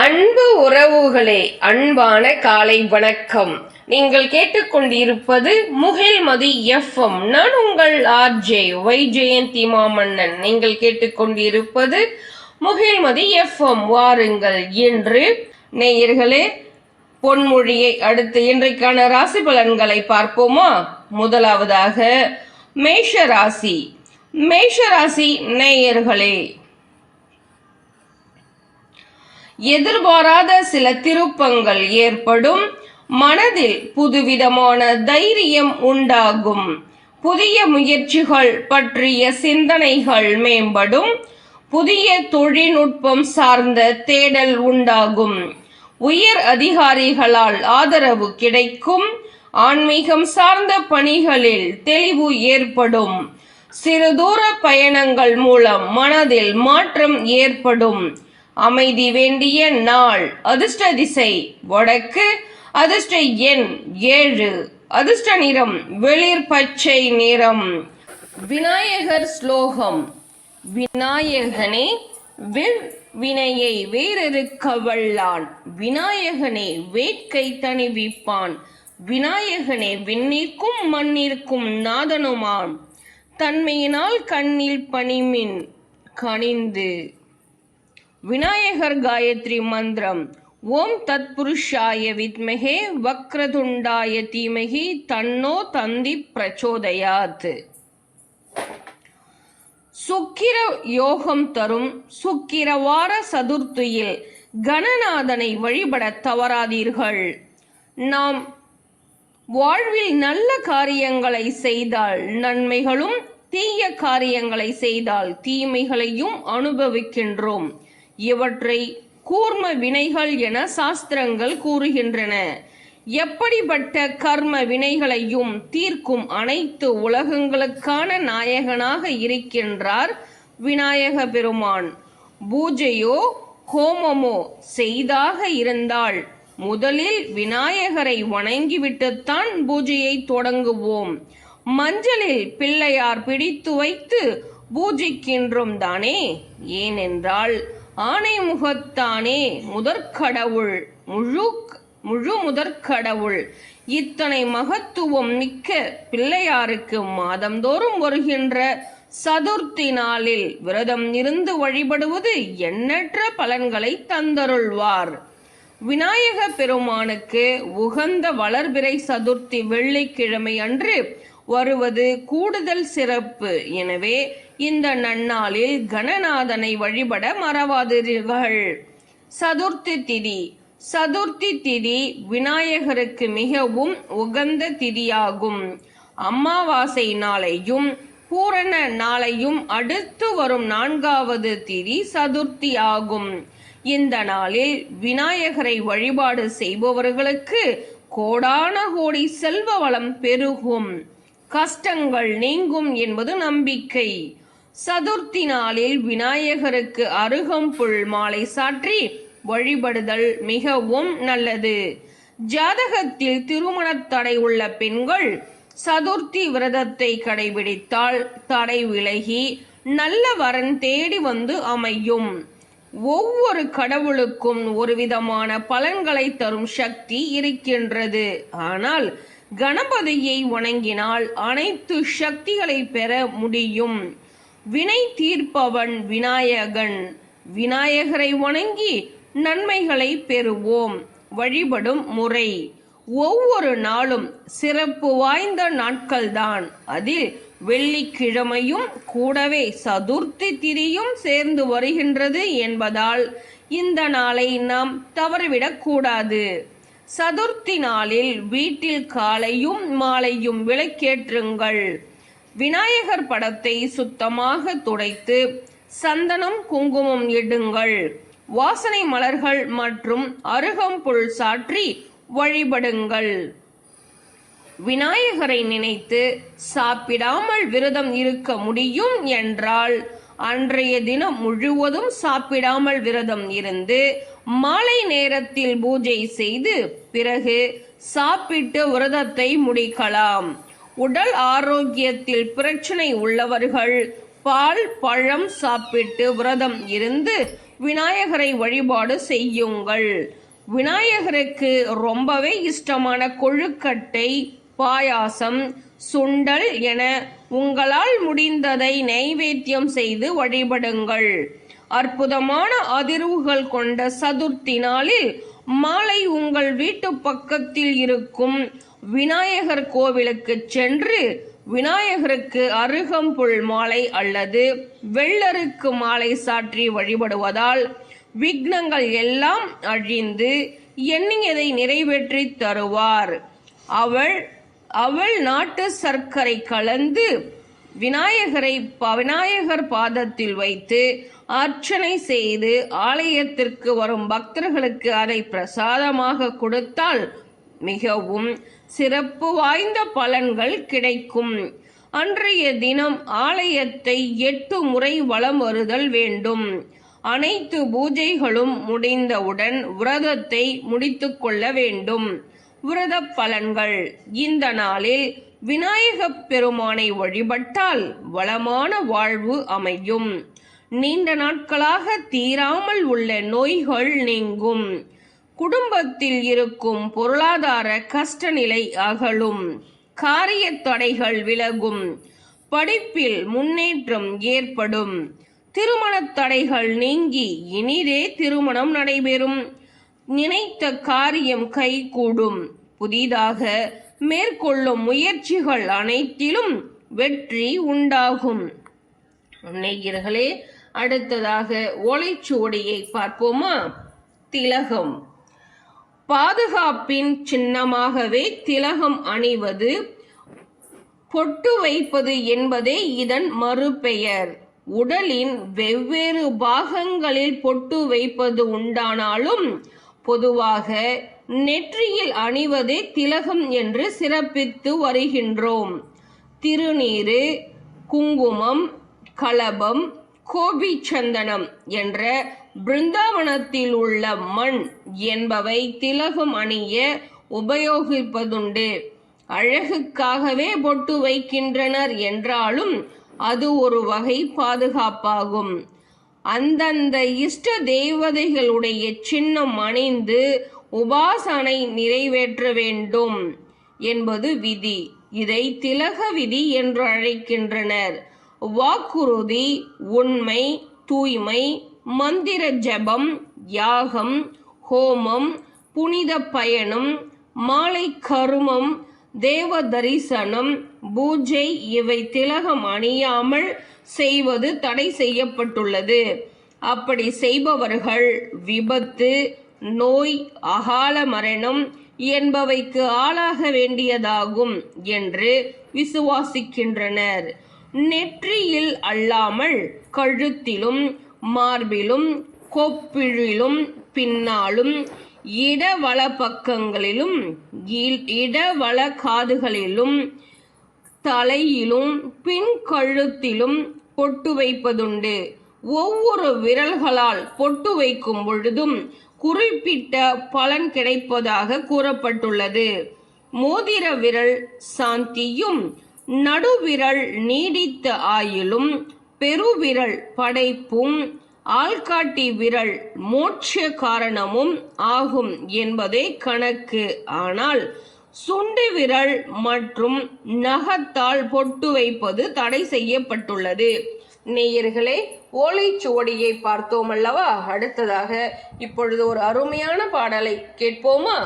அன்பு உறவுகளே அன்பான காலை வணக்கம். நீங்கள் கேட்டுக்கொண்டிருப்பது முகில்மதி எஃப்எம். நான் உங்கள் ஆர்ஜே வை ஜெயந்தி மாமன்னன் நீங்கள் கேட்டுக்கொண்டிருப்பது முகில்மதி எஃப்எம். வாருங்கள் என்று நேயர்களே பொன்மொழியை அடுத்து இன்றைக்கான ராசி பலன்களை பார்ப்போமா? முதலாவதாக மேஷ ராசி மேஷ ராசி நேயர்களே எதிர்பாராத சில திருப்பங்கள் ஏற்படும். மனதில் புதுவிதமான தைரியம் உண்டாகும். புதிய முயற்சிகள் பற்றிய சிந்தனைகள் மேம்படும். புதிய தொழில்நுட்பம் சார்ந்த தேடல் உண்டாகும். உயர் அதிகாரிகளால் ஆதரவு கிடைக்கும். ஆன்மீகம் சார்ந்த பணிகளில் தெளிவு ஏற்படும். சிறு தூர பயணங்கள் மூலம் மனதில் மாற்றம் ஏற்படும். அமைதி வேண்டிய நாள். அதிர்ஷ்ட திசை வடக்கு. அதிர்ஷ்ட எண் ஏழு. அதிர்ஷ்ட நிறம் வெளிர் பச்சை நிறம். விநாயகர் ஸ்லோகம். விநாயகனே வெவ் வினையை வேறறுக்க வல்லான். விநாயகனே வேட்கை தணிவிப்பான். விநாயகனே விண்ணிற்கும் மண்ணிற்கும் நாதனுமான். தன்மையினால் கண்ணில் பணிமின் கனிந்து விநாயகர் காயத்ரி மந்திரம். ஓம் தத்புருஷாய வித்மகே வக்ரதுண்டாய தீமகி தன்னோ தந்தி பிரச்சோதயாத். சுக்கிர யோகம் தரும் சுக்கிரவார சதுர்த்தியில் கணநாதனை வழிபட தவறாதீர்கள். நாம் வாழ்வில் நல்ல காரியங்களை செய்தால் நன்மைகளும் தீய காரியங்களை செய்தால் தீமைகளையும் அனுபவிக்கின்றோம். இவற்றை கூர்ம வினைகள் என சாஸ்திரங்கள் கூறுகின்றன. எப்படிப்பட்ட கர்ம வினைகளையும் தீர்க்கும் அனைத்து உலகங்களுக்கான நாயகனாக இருக்கின்றார் விநாயக பெருமான். பூஜையோ ஹோமமோ செய்தாக இருந்தால் முதலில் விநாயகரை வணங்கிவிட்டுத்தான் பூஜையை தொடங்குவோம். மஞ்சளில் பிள்ளையார் பிடித்து வைத்து பூஜிக்கின்றோம் தானே? ஏனென்றால் ஆணை முகத்தானே முதற்கடவுள் முழு முழு முதற்கடவுள். இத்தனை மகத்துவம் மிக்க பிள்ளையாருக்கு மாதந்தோறும் வருகின்ற சதுர்த்தி நாளில் விரதம் இருந்து வழிபடுவது எண்ணற்ற பலன்களை தந்தருள்வார். விநாயக பெருமானுக்கு உகந்த வளர்பிறை சதுர்த்தி வெள்ளிக்கிழமை அன்று வருவது கூடுதல் சிறப்பு. எனவே இந்த நன்னாளில் கணநாதனை வழிபட மறவாதீர்கள். சதுர்த்தி திதி. சதுர்த்தி திதி விநாயகருக்கு மிகவும் உகந்த திதியாகும். அமாவாசை நாளையும் பூரண நாளையும் அடுத்து வரும் நான்காவது திதி சதுர்த்தி ஆகும். இந்த நாளில் விநாயகரை வழிபாடு செய்பவர்களுக்கு கோடான கோடி செல்வ வளம் பெருகும். கஷ்டங்கள் நீங்கும் என்பது நம்பிக்கை. சதுர்த்தி நாளில் விநாயகருக்கு அருகம்புல் மாலை சாற்றி வழிபடுதல் மிகவும் நல்லது. ஜாதகத்தில் திருமணத் தடை உள்ள பெண்கள் சதுர்த்தி விரதத்தை கடைபிடித்தால் தடை விலகி நல்ல வரன் தேடி வந்து அமையும். ஒவ்வொரு கடவுளுக்கும் ஒரு விதமான பலன்களை தரும் சக்தி இருக்கின்றது. ஆனால் கணபதியை வணங்கினால் அனைத்து சக்திகளை பெற முடியும். வினை தீர்ப்பவன் விநாயகன். விநாயகரை வணங்கி நன்மைகளை பெறுவோம். வழிபடும் முறை. ஒவ்வொரு நாளும் சிறப்பு வாய்ந்த நாட்கள்தான். அதில் வெள்ளிக்கிழமையும் கூடவே சதுர்த்தி திரியும் சேர்ந்து வருகின்றது என்பதால் இந்த நாளை நாம் தவறிவிடக்கூடாது. சதுர்த்தி நாளில் வீட்டில் காலையும் மாலையும் விளக்கேற்றுங்கள். விநாயகர் படத்தை சுத்தமாக துடைத்து சந்தனம் குங்குமம் இடுங்கள். வாசனை மலர்கள் மற்றும் அருகம்புல் சாற்றி வழிபடுங்கள். விநாயகரை நினைத்து சாப்பிடாமல் விரதம் இருக்க முடியும் என்றால் அன்றைய தினம் முழுவதும் சாப்பிடாமல் விரதம் இருந்து மாலை நேரத்தில் பூஜை செய்து பிறகு சாப்பிட்டு விரதத்தை முடிக்கலாம். உடல் ஆரோக்கியத்தில் பிரச்சனை உள்ளவர்கள் பால் பழம் சாப்பிட்டு விரதம் இருந்து விநாயகரை வழிபாடு செய்யுங்கள். விநாயகருக்கு ரொம்பவே இஷ்டமான கொழுக்கட்டை பாயாசம் சுண்டல் என உங்களால் முடிந்ததை நைவேத்தியம் செய்து வழிபடுங்கள். அற்புதமான அதிர்வுகள் கொண்ட சதுர்த்தி நாளில் மாலை உங்கள் வீட்டு பக்கத்தில் இருக்கும் விநாயகர் கோவிலுக்கு சென்று விநாயகருக்கு அருகம்புல் மாலை அல்லது வெள்ளருக்கு மாலை சாற்றி வழிபடுவதால் விக்னங்கள் எல்லாம் அழிந்து எண்ணியதை நிறைவேற்றி தருவார். அவள் அவள் நாட்டு சர்க்கரை கலந்து விநாயகரை ப- விநாயகர் பாதத்தில் வைத்து அர்ச்சனை செய்து ஆலயத்திற்கு வரும் பக்தர்களுக்கு அதை பிரசாதமாக கொடுத்தால் மிகவும் சிறப்பு வாய்ந்த பலன்கள் கிடைக்கும். அன்றைய தினம் ஆலயத்தை எட்டு முறை வலம் வருதல் வேண்டும். அனைத்து பூஜைகளும் முடிந்தவுடன் விரதத்தை முடித்துக்கொள்ள வேண்டும். விரத பலன்கள். இந்த நாளில் விநாயகப் பெருமானை வழிபட்டால் வளமான வாழ்வு அமையும். நீண்ட நாட்களாக தீராமல் உள்ள நோய்கள் நீங்கும். குடும்பத்தில் இருக்கும் பொருளாதார கஷ்டநிலை அகலும். காரிய தடைகள் விலகும். படிப்பில் முன்னேற்றம் ஏற்படும். திருமணத் தடைகள் நீங்கி இனிதே திருமணம் நடைபெறும். நினைத்த காரியம் கைகூடும். புதிதாக மேற்கொள்ளும் முயற்சிகள் அனைத்திலும் வெற்றி உண்டாகும். நேயர்களே அடுத்ததாக ஓலைச்சுவடியை பார்ப்போமா? திலகம். பாதுகாப்பின் சின்னமாகவே திலகம் அணிவது பொட்டு வைப்பது என்பதே இதன் மறுபெயர். உடலின் வெவ்வேறு பாகங்களில் பொட்டு வைப்பது உண்டானாலும் பொதுவாக நெற்றியில் அணிவதே திலகம் என்று சிறப்பித்து வருகின்றோம். திருநீரு குங்குமம் கலபம் கோபி சந்தனம் என்ற பிருந்தாவனத்தில் உள்ள மண் என்பவை திலகம் அணிய உபயோகிப்பதுண்டு. அழகுக்காகவே பொட்டு வைக்கின்றனர் என்றாலும் அது ஒரு வகை பாதுகாப்பாகும். அந்தந்த இஷ்ட தெய்வதைகளுடைய சின்னம் அணிந்து உபாசனை நிறைவேற்ற வேண்டும் என்பது விதி. இதை திலக விதி என்று அழைக்கின்றனர். வாக்குறுதி உண்மை தூய்மை மந்திர ஜபம் யாகம் ஹோமம் புனித பயணம் மாலை கருமம் தேவ தரிசனம் பூஜை இவை திலகம் அணியாமல் செய்வது தடை செய்யப்பட்டுள்ளது. அப்படி செய்பவர்கள் விபத்து நோய் அகால மரணம் என்பவைக்கு ஆளாக வேண்டியதாகும் என்று விசுவாசிக்கின்றனர். நெற்றியில் அல்லாமல் கழுத்திலும் மார்பிலும் கொப்பிழிலும் பின்னாலும் இடவள பக்கங்களிலும் இடவள காதுகளிலும் தலையிலும் பின் கழுத்திலும் பொட்டு வைப்பதுண்டு. ஒவ்வொரு விரல்களால் பொட்டு வைக்கும் பொழுதும் குறிப்பிட்ட பலன் கிடைப்பதாக கூறப்பட்டுள்ளது. மோதிர விரல் சாந்தியும் நடுவிரல் நீடித்த ஆயிலும் பெருவிரல் படைப்பும் ஆள்காட்டி விரல் மோட்ச காரணமும் ஆகும் என்பதே கணக்கு. ஆனால் சுண்டு விரல் மற்றும் நகத்தால் பொட்டு வைப்பது தடை செய்யப்பட்டுள்ளது. நேயர்களே ஓலைச்சுவடியை பார்த்தோம் அல்லவா அடுத்ததாக இப்பொழுது ஒரு அருமையான பாடலை கேட்போமா?